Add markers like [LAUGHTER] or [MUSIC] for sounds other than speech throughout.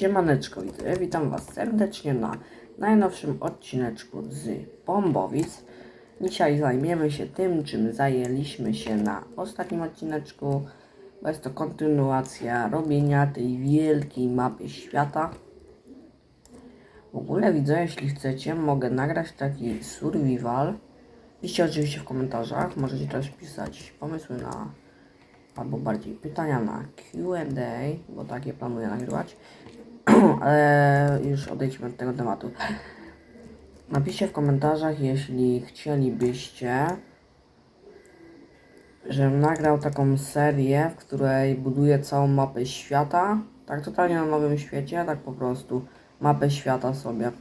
Siemaneczko, widzę. witam Was serdecznie na najnowszym odcineczku z Bombowic. Dzisiaj zajmiemy się tym, czym zajęliśmy się na ostatnim odcineczku. Bo jest to kontynuacja robienia tej wielkiej mapy świata. W ogóle widzę, jeśli chcecie, mogę nagrać taki survival. Piszcie oczywiście w komentarzach, możecie też pisać pomysły na albo bardziej pytania na Q&A, bo takie planuję nagrywać. Ale [CLEARS THROAT] już odejdźmy od tego tematu. Napiszcie w komentarzach, jeśli chcielibyście, żebym nagrał taką serię, w której buduję całą mapę świata. Tak totalnie na nowym świecie, tak po prostu mapę świata sobie.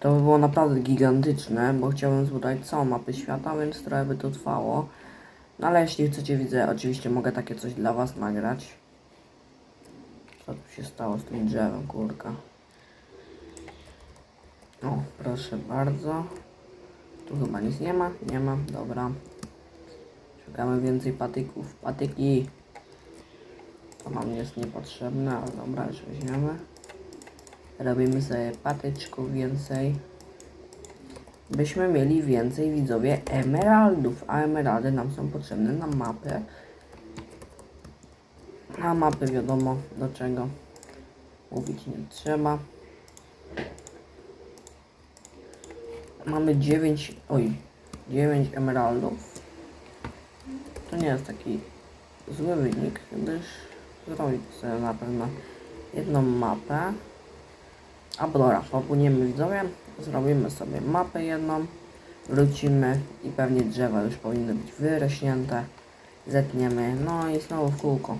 To by było naprawdę gigantyczne, bo chciałbym zbudować całą mapę świata, więc trochę by to trwało. No ale jeśli chcecie, widzę, oczywiście mogę takie coś dla was nagrać. Co tu się stało z tym drzewem, kurka? O, proszę bardzo. Tu chyba nic nie ma? Nie ma, dobra. Szukamy więcej patyków. Patyki! To nam jest niepotrzebne, ale dobra, już weźmiemy. Robimy sobie patyczków więcej. Byśmy mieli więcej widzowie emeraldów, a emeraldy nam są potrzebne na mapę. A mapy wiadomo do czego mówić nie trzeba. Mamy 9, oj, 9 emeraldów. To nie jest taki zły wynik, gdyż zrobić sobie na pewno jedną mapę. A dobra, popłyniemy widzowie, zrobimy sobie mapę jedną, wrócimy i pewnie drzewa już powinny być wyrośnięte. Zetniemy, no i znowu w kółko.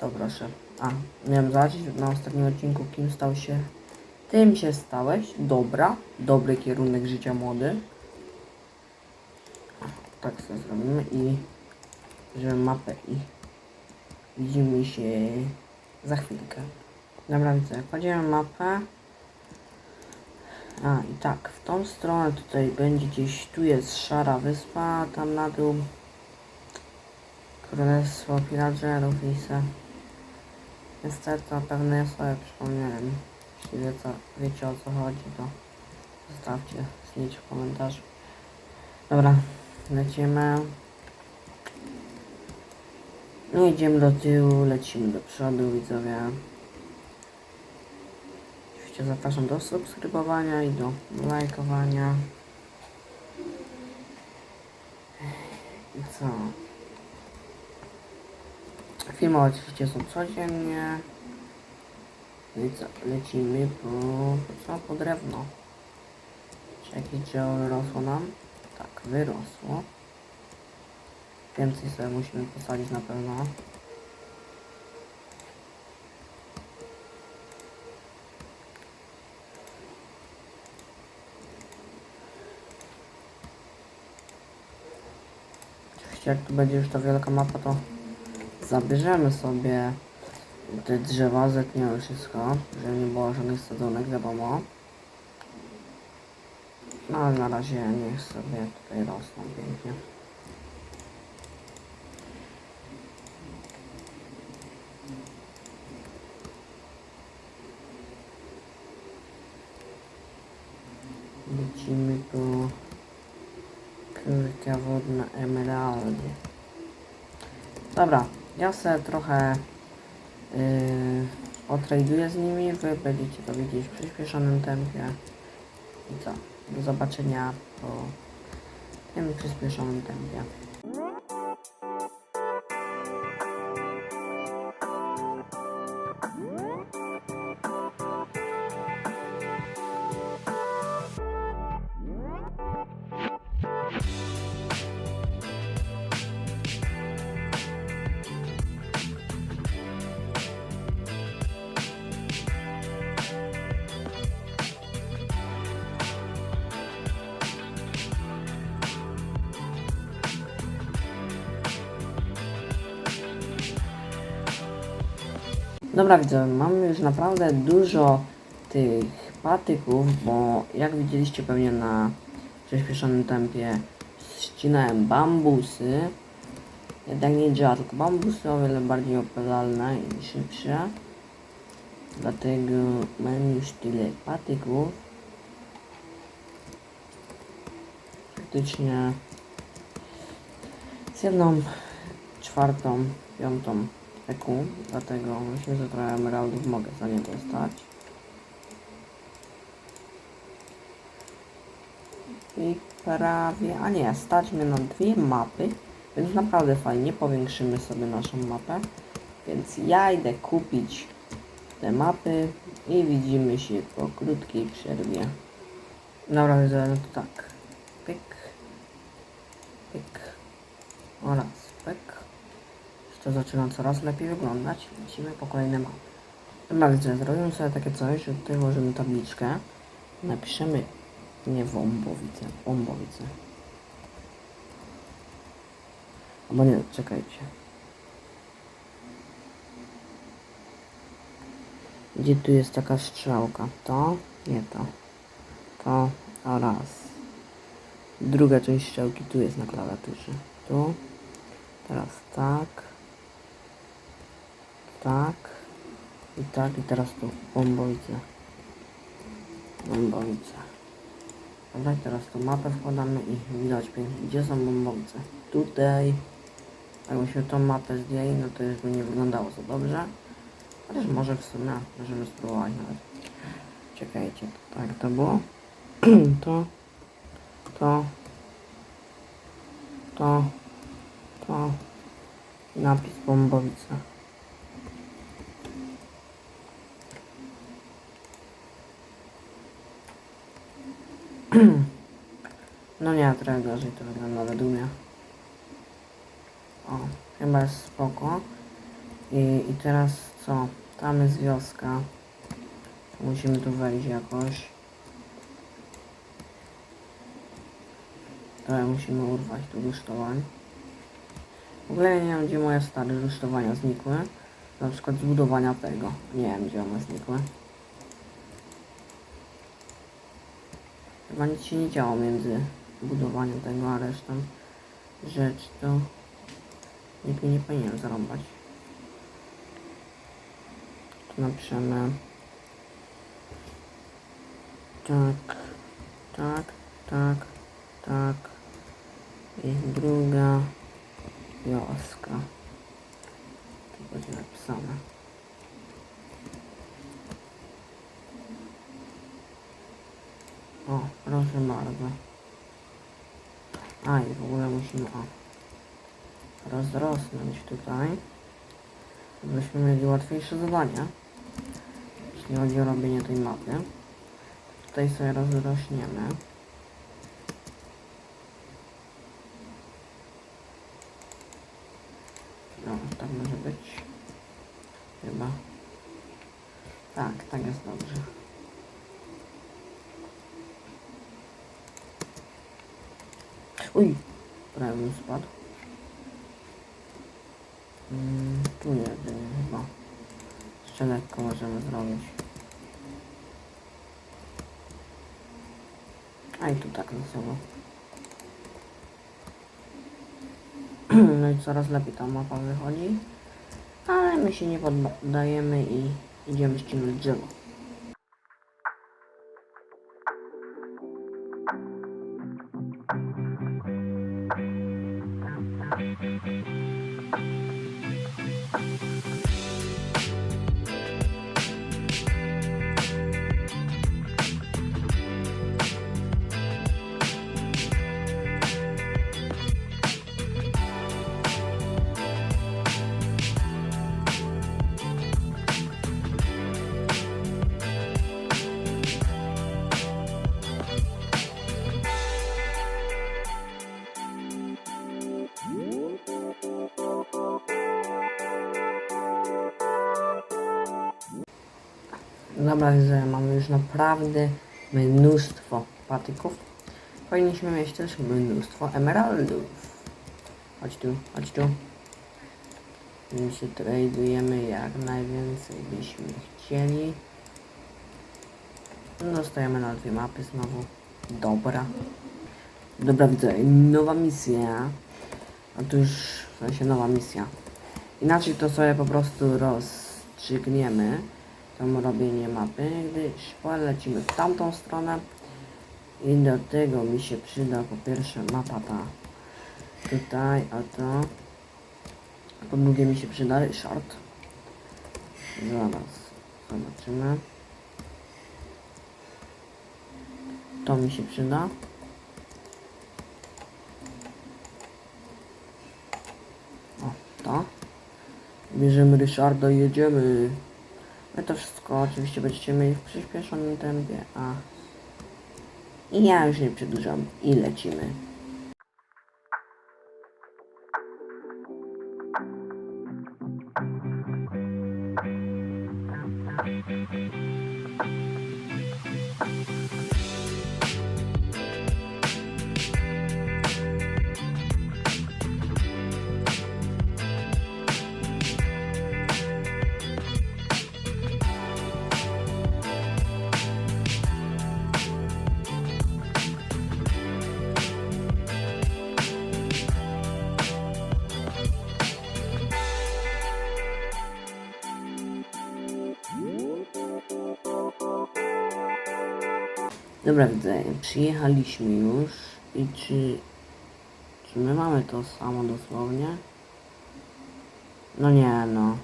To proszę. A, miałem zobaczyć na ostatnim odcinku, kim stał się. Tym się stałeś. Dobra. Dobry kierunek życia młody. Tak sobie zrobimy i żeby mapę i widzimy się za chwilkę. Dobra, widzę. Kładziemy mapę. A i tak, w tą stronę tutaj będzie gdzieś, tu jest szara wyspa, tam na dół Królestwo Pillagerów i se. Niestety na pewno ja sobie przypomniałem. Jeśli wie wiecie o co chodzi, to zostawcie zdjęcie w komentarzu. Dobra, lecimy. No idziemy do tyłu, lecimy do przodu, widzowie. Oczywiście zapraszam do subskrybowania i do lajkowania. I co? Filmy oczywiście są codziennie. No i co? Lecimy po, co? Po drewno. Czy jakieś wyrosło nam? Tak, wyrosło. Więcej sobie musimy posadzić na pewno. Oczywiście jak tu będzie już ta wielka mapa, to zabierzemy sobie te drzewa, zetniemy wszystko, żeby nie było żadnych sadzonek, wiadomo. No ale na razie niech sobie tutaj rosną pięknie. Lecimy tu kurka wodna emeraldy. Dobra, ja se trochę yy, otraduję z nimi, wy będziecie to widzieć w przyspieszonym tempie. I co? Do zobaczenia po tym przyspieszonym tempie. Dobra widzowie, mamy już naprawdę dużo tych patyków, bo jak widzieliście pewnie na przyspieszonym tempie ścinałem bambusy. Jednak nie drzewa, tylko bambusy o wiele bardziej opedalne i szybsze. Dlatego mam już tyle patyków. Praktycznie z jedną czwartą, piątą EQ, dlatego myślę, że trochę emeraldów mogę za nie dostać. I prawie, a nie, stać mnie na dwie mapy, więc naprawdę fajnie, powiększymy sobie naszą mapę. Więc ja idę kupić te mapy i widzimy się po krótkiej przerwie. Dobra, widzę, no to tak. Pyk. Pyk. Oraz pyk. To zaczyna coraz lepiej wyglądać. Lecimy po kolejne mapy. Widzę, zrobimy sobie takie coś, że tutaj włożymy tabliczkę. Napiszemy nie Wąbowice, Wąbowice. Albo nie, czekajcie. Gdzie tu jest taka strzałka? To? Nie to. To oraz. Druga część strzałki tu jest na klawiaturze. Tu. Teraz tak. Tak. I tak. I teraz tu. Bombowice. Bombowice. Dobra, teraz tu mapę wkładamy i widać gdzie są bombowice. Tutaj. Jakbyśmy tą mapę zdjęli, no to już by nie wyglądało za dobrze. Chociaż może w sumie możemy spróbować nawet. Czekajcie, tak to było. [CLEARS THROAT] to, to, to, to napis bombowica. [CLEARS THROAT] No nie, trochę gorzej to wygląda według mnie. O, chyba jest spoko. I, I teraz co? Tam jest wioska. Musimy tu wejść jakoś. Trochę musimy urwać tu rusztowań. W ogóle nie wiem gdzie moje stare rusztowania znikły. Na przykład zbudowania tego. Nie wiem gdzie one znikły. Chyba nic się nie działo między budowaniem tego a resztą rzeczy to nikt mnie nie powinien zarąbać. Tu napiszemy tak, tak, tak, tak i druga wioska. Tu będzie napisane. Bardzo. A i w ogóle musimy o rozrosnąć tutaj, żebyśmy mieli łatwiejsze zadania, jeśli chodzi o robienie tej mapy. Tutaj sobie rozrośniemy. No, tak może być. Chyba. Tak, tak jest dobrze. Uj, prawie mi spadł. Mm, tu jedynie chyba. Jeszcze lekko możemy zrobić. A i tu tak na samo. [CLEARS THROAT] No i coraz lepiej ta mapa wychodzi. Ale my się nie poddajemy i idziemy ściągnąć drzewo. Dobra, że mamy już naprawdę mnóstwo patyków. Powinniśmy mieć też mnóstwo emeraldów. Chodź tu, chodź tu. My się tradujemy jak najwięcej byśmy chcieli. Dostajemy na dwie mapy znowu. Dobra. Dobra, widzę. Nowa misja. Już w sensie nowa misja. Inaczej to sobie po prostu rozstrzygniemy. Tam robienie mapy, gdyż polecimy w tamtą stronę i do tego mi się przyda po pierwsze mapa ta tutaj, a to po drugie mi się przyda Ryszard. Zaraz zobaczymy. To mi się przyda. O, to. Bierzemy Ryszarda i jedziemy. My to wszystko oczywiście będziecie mieli w przyspieszonym tempie, a i ja już nie przedłużam i lecimy. Dobra, widzę, przyjechaliśmy już i czy, czy my mamy to samo dosłownie? No nie, no.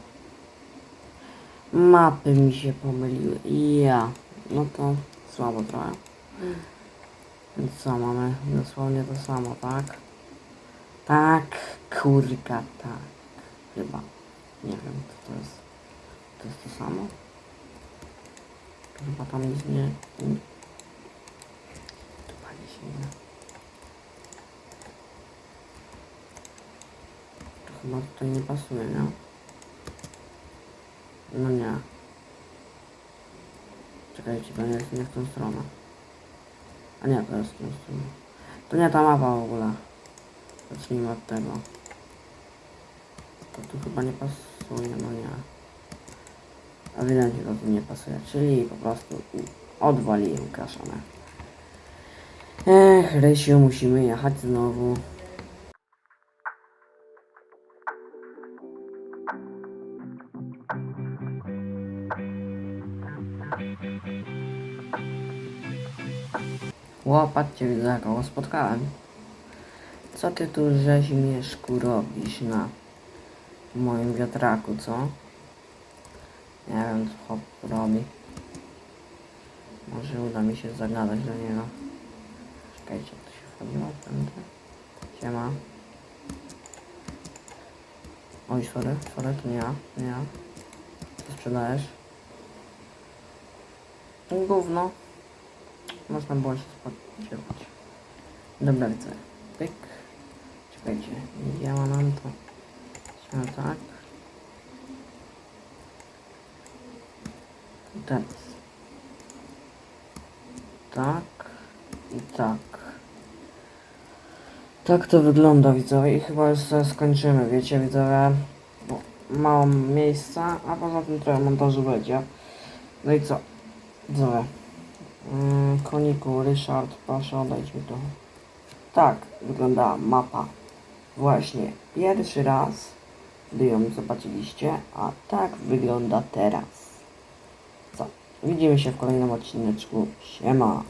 Mapy mi się pomyliły. Ja. No to słabo trochę. Więc co, mamy dosłownie to samo, tak? Tak, kurka, tak. Chyba. Nie wiem, co to jest. To jest to samo? Chyba tam nic nie... nie- Tu pani się nie... To chyba tutaj nie pasuje, nie? No nie. Czekajcie, to nie jest nie w tą stronę. A nie, to jest w tą stronę. To nie ta mapa w ogóle. Zacznijmy od tego. To tu chyba nie pasuje, no nie. Ewidentnie to tu nie pasuje, czyli po prostu odwaliłem kraszone. Ech, Rysiu, musimy jechać znowu. Łopatrzcie, widzę, kogo spotkałem. Co ty tu rzeźmieszku robisz na moim wiatraku, co? Nie wiem, co hop robi. Może uda mi się zagadać do niego. Czekajcie, jak to się wchodziło? Tędy. Siema. Oj, sorry, sorry, to nie ja, nie ja. Co sprzedajesz? Gówno. Można było się spodziewać. Dobra, widzę. Pyk. Czekajcie, działa nam to. Trzeba tak. I teraz. Tak. I tak. Tak to wygląda widzowie i chyba już sobie skończymy, wiecie widzowie, bo mało miejsca, a poza tym trochę montażu będzie. No i co? Widzowie. Mm, koniku, Ryszard, proszę odejdź mi to. Tak wygląda mapa. Właśnie pierwszy raz, gdy ją zobaczyliście, a tak wygląda teraz. Co? Widzimy się w kolejnym odcineczku. Siema.